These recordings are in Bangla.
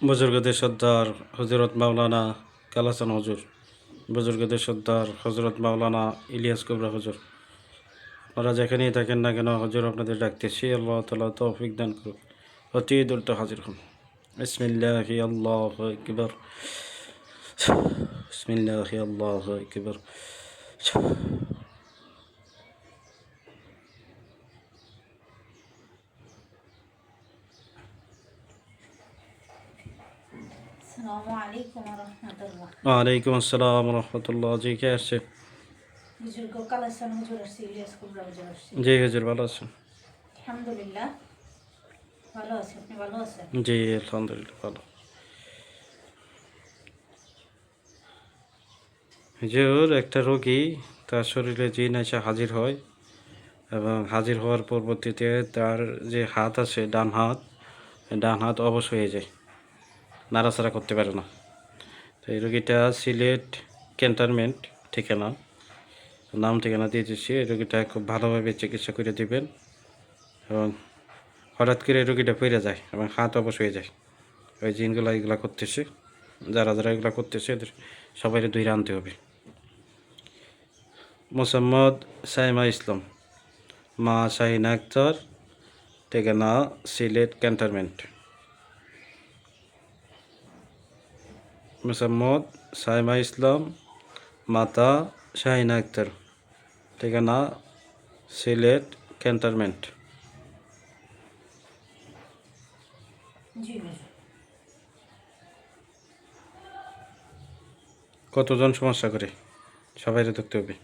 বুজুর্গদের সর্দার হজরত মাওলানা কালাসান হজুর, বুজুর্গদের সর্দার হজরত মাওলানা ইলিয়াস কুবরা হজুর। আপনারা যেখানেই থাকেন না কেন, হজুর আপনাদের ডাকতেছি, আল্লাহ তালা তৌফিক দান করুক। অতি দ্রুত হাজির হন। বিসমিল্লাহি আল্লাহ একবার বিসমিল্লাহি আল্লাহ একবার আসসালামু আলাইকুম রহমতুল্লাহ ওয়ালাইকুম আসসালাম রহমতুল্লাহ। জি কে আসছে? জি হজুর ভালো আছেন? আলহামদুলিল্লাহ ভালো আছে আপনি ভালো আছেন? জি আলহামদুলিল্লাহ ভালো। হুজুর একটা রোগী তার শরীরে জিন এসে হাজির হয় এবং হাজির হওয়ার পরবর্তীতে তার যে হাত আছে ডান হাত ডান হাত অবশ হয়ে যায়। নাড়াচাড়া করতে পারে না। তো এই রোগীটা সিলেট ক্যান্টনমেন্ট ঠিকানা। নাম ঠিকানা দিয়ে দিচ্ছি। এই রোগীটা খুব ভালোভাবে চিকিৎসা করে দিবেন এবং হঠাৎ করে রোগীটা পড়ে যায় এবং হাত অবশ হয়ে যায়। ওই জিনগুলো এগুলা করতেছে। যারা যারা এগুলো করতেছে, এদের সবাই দুই আনতে হবে। মোসাম্মদ সাইমা ইসলাম, মা শাহিনা আক্তার, ঠিকানা সিলেট ক্যান্টনমেন্ট। মোসাম্মদ সাইমা ইসলাম মাতা শাহিনা আক্তার। ঠিকানা সিলেট ক্যান্টনমেন্ট। কতজন সমস্যা করে? সবাই দেখতে হবে।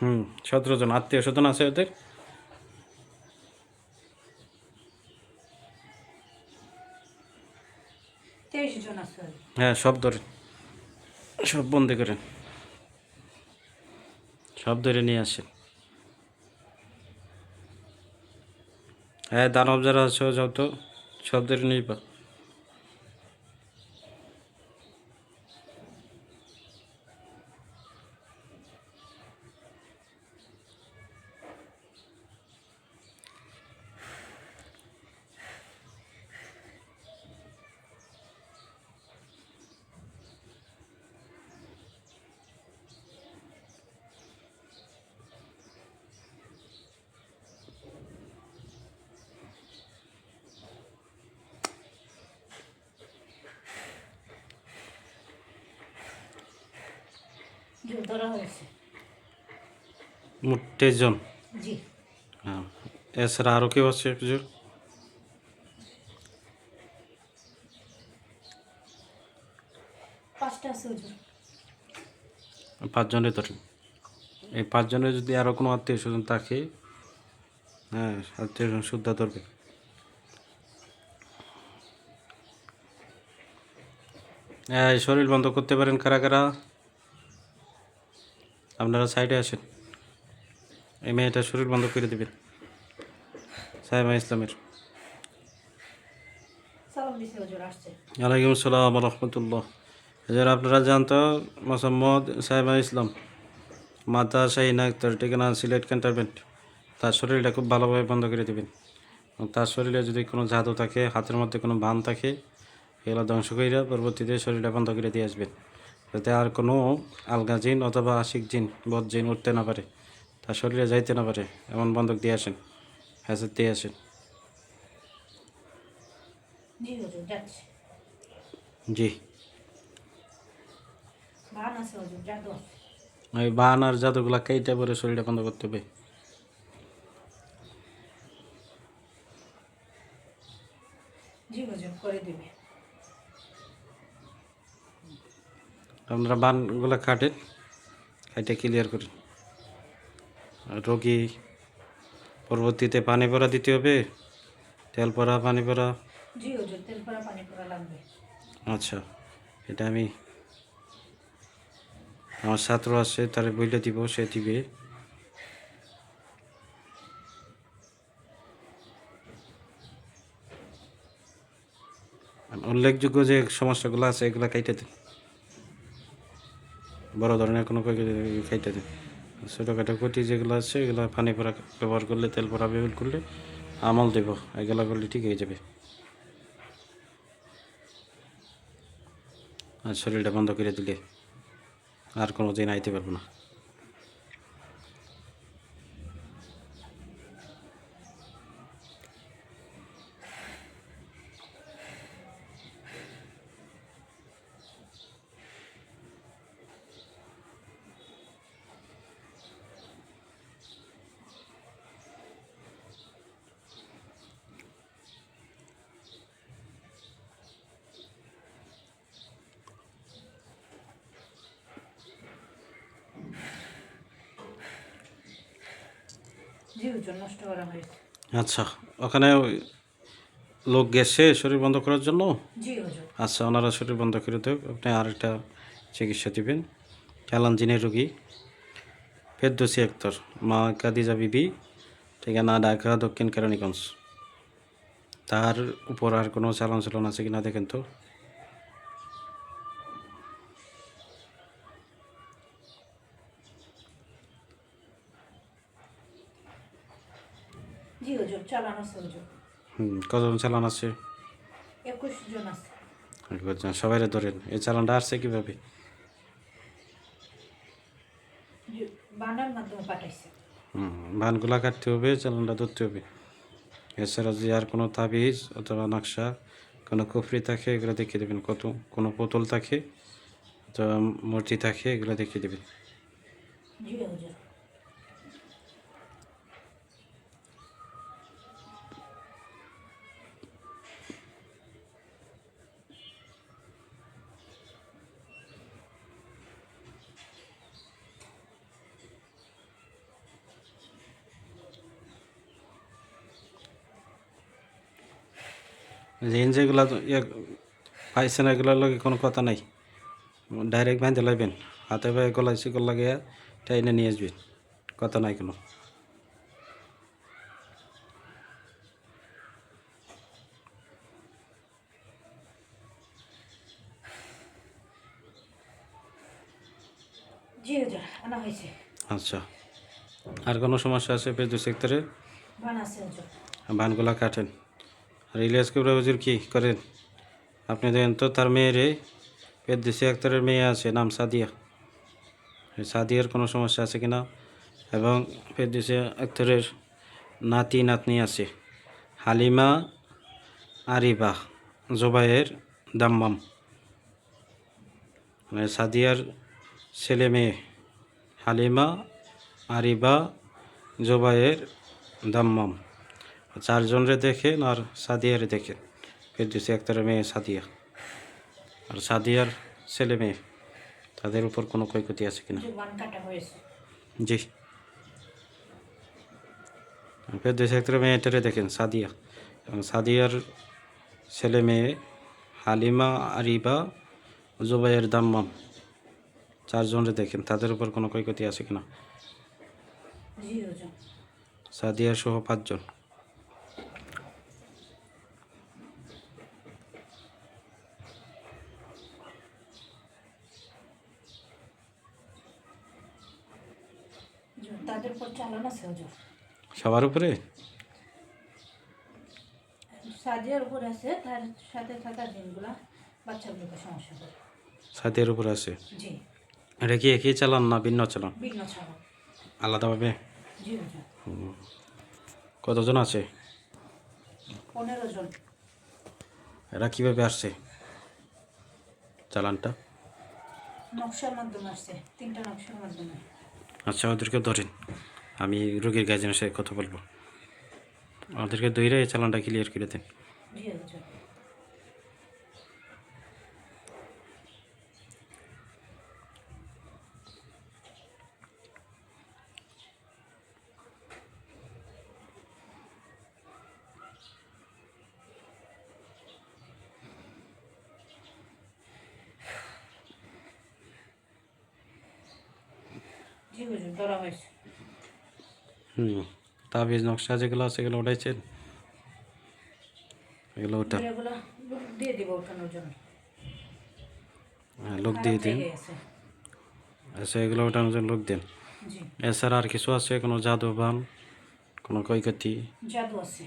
হুম সতেরো জন। আত্মীয় স্বজন আছে ওদের? তেইশ জন আছে। হ্যাঁ সব ধরেন সব বন্দি করেন সব ধরে নিয়ে আসেন হ্যাঁ দানব যারা আছে যাও তো সব ধরে নিয়ে বা ধরা হয়েছে। মোট তেইশ জন? জি। হ্যাঁ। এছাড়া আরও কেউ আছে হুজুর পাঁচটা আছে হুজুর পাঁচজনের ধরেন এই পাঁচজনের যদি আরও কোনো আত্মীয় স্বজন থাকে হ্যাঁ আত্মীয় স্বজন শুদ্ধা ধরবে। শরীর বন্ধ করতে পারেন কারা কারা? আপনারা সাইডে আসেন। এই মেয়েটা শরীর বন্ধ করে দেবেন। সাহেবা ইসলামের। হুজুর ওয়ালাইকুম আসসালাম রহমতুল্লাহ। যারা আপনারা জানতো মোসাম্মদ সাহেবা ইসলাম? মাতা শাহিন আক্তার ঠিকানা সিলেট ক্যান্টারমেন্ট তার শরীরটা খুব ভালোভাবে বন্ধ করে দেবেন। তার শরীরে যদি কোনো জাদু থাকে হাতের মধ্যে কোনো বান থাকে এগুলো ধ্বংস করিয়া পরবর্তীতে শরীরটা বন্ধ করে দিয়ে আসবেন। যাতে আর কোনো আলগা জিন অথবা আশিক জিন বদ জিন উঠতে না পারে। তার শরীরে যাইতে না পারে। এমন বন্ধক দিয়ে আসেন হ্যাঁ দিয়ে আসেন। জি ওই বান আর জাদুগুলা কেটে পরে শরীরটা বন্ধ করতে হবে জি হুজুর করে দিবে আপনারা বানগুলো কাটেন কাটে ক্লিয়ার করেন রোগী পরবর্তীতে পানি পড়া দিতে হবে তেল পড়া পানি পড়া। আচ্ছা এটা আমি আমার ছাত্র আছে তার বইলে দিব সে দিবে। উল্লেখযোগ্য যে সমস্যাগুলো আছে এগুলো কাইটে দিন। বড় ধরনের কোনো খাইতে দিন ছোটোখাটো কটি যেগুলো আছে, এগুলো পানি পরা ব্যবহার করলে, তেল পরা ব্যবহার করলে আমল দেব, এগুলো করলে ঠিক হয়ে যাবে। আর শরীরটা বন্ধ করে দিলে আর কোনো দিন আইতে পারব না। নষ্ট করা হয়েছে। আচ্ছা ওখানে লোক গেছে শরীর বন্ধ করার জন্য? আচ্ছা ওনারা শরীর বন্ধ করে দেব আপনি আর একটা চিকিৎসা দিবেন। ক্যালানজিনের রোগী ফেরদোসি আক্তর মা কাদিজা বিবি ঠিকানা ঢাকা দক্ষিণ কেরানীগঞ্জ। তার উপর আর কোনো চালান চালন আছে কিনা দেখেন তো। জি চালান আছে হুম, কতজন চালান আছে? একুশ জন আছে। সবাই ধরেন এই চালানটা আসছে কীভাবে? বানার মাধ্যমে পাঠাইছে। হুম, ধানগুলা কাটতে হবে চালানটা ধরতে হবে। এছাড়া যদি আর কোনো তাবিজ অথবা নকশা কোনো কুফরি থাকে এগুলো দেখিয়ে দেবেন। কত কোনো বোতল থাকে অথবা মূর্তি থাকে এগুলো দেখিয়ে দেবেন। জি রেঞ্জ যেগুলো পাইছেন এগুলোর লগে কোনো কথা নাই। ডাইরেক্ট বাইন্ধে লাইবেন হাতে পায়ে গলায় শিকল লাগিয়ে টাইনে নিয়ে আসবেন কথা নাই কোনো। আচ্ছা আর কোনো সমস্যা আছে পেজু সেক্টরে? বান বানগুলা কাটেন। আর ইলিয়াস কুবরা হুজুর কি করেন? আপনি দেখেন তো, তার মেয়েরে পেদ্দিসি আক্তারের মেয়ে আছে, নাম সাদিয়া। সাদিয়ার কোনো সমস্যা আছে কিনা? এবং পেদ্দিসি আক্তারের নাতি, নাতনি আছে। হালিমা আরিবা জোবাইয়ের দাম্মাম। মানে সাদিয়ার ছেলে মেয়ে, হালিমা আরিবা জোবাইয়ের দাম্মাম। চারজনরে দেখেন আর সাদিয়ারে দেখেন ফেরদুসি আক্তারের মেয়ে সাদিয়া। আর সাদিয়ার ছেলে মেয়ে তাদের উপর কোনো ক্ষয়ক্ষতি আছে কিনা? জি। ফেরদুসি আক্তারের মেয়েটারে দেখেন সাদিয়া। এবং সাদিয়ার ছেলে মেয়ে হালিমা আরিবা জুবাইয়ের দাম্মাম চারজনরে দেখেন তাদের উপর কোনো ক্ষয়ক্ষতি আছে কিনা? সাদিয়া সহ পাঁচজন হুজুর, তাদের উপর চালান আছে সবার উপরে? সাদিয়ার উপর আছে তার সাথে থাকা দিনগুলা বাচ্চাগুলোকে সমস্যা করে। সাদিয়ার উপরে আছে? জি। এটা কি একই চালান না ভিন্ন চালান? বিঘ্ন ছাড়া আলাদাভাবে? জি কতজন আছে? পনেরো জন। এরা কীভাবে আসছে? চালানটা? নকশার মাধ্যমে আসছে তিনটা নকশার মাধ্যমে। আচ্ছা ওদেরকে ধরেন। আমি রোগীর গার্জেনের সাথে কথা বলব। ওদেরকে দইরে এই চালানটা ক্লিয়ার করে দেন। জি হুজুর ধরা হয়েছে হুম তাবিজ নকশা যেগুলো আছে সেগুলো উঠাইছেন এগুলো ওটা দিয়ে দিব ওঠানোর জন্য লোক দিয়ে দিন আচ্ছা এগুলো ওঠানোর জন্য লোক দেন এছাড়া আর কিছু আছে কোনো জাদু বান কোনো ক্ষয়ক্ষতি জাদু আছে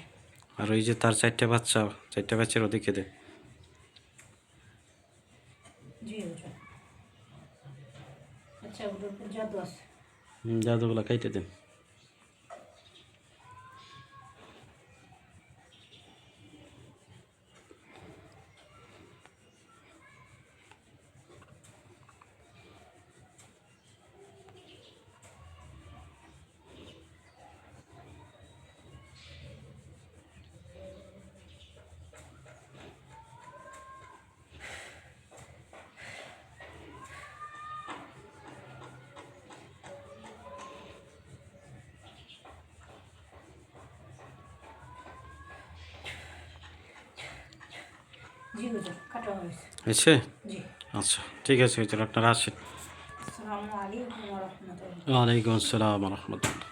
আর ওই যে তার চারটে বাচ্চা চারটে বাচ্চার ওদিকে দে আচ্ছা ওটার জাদু আছে জাদুগুলা কাইটে দেন। হয়েছে। আচ্ছা ঠিক আছে আপনারা আসেন। ওয়ালাইকুম আসসালাম রহমতুল্লাহ।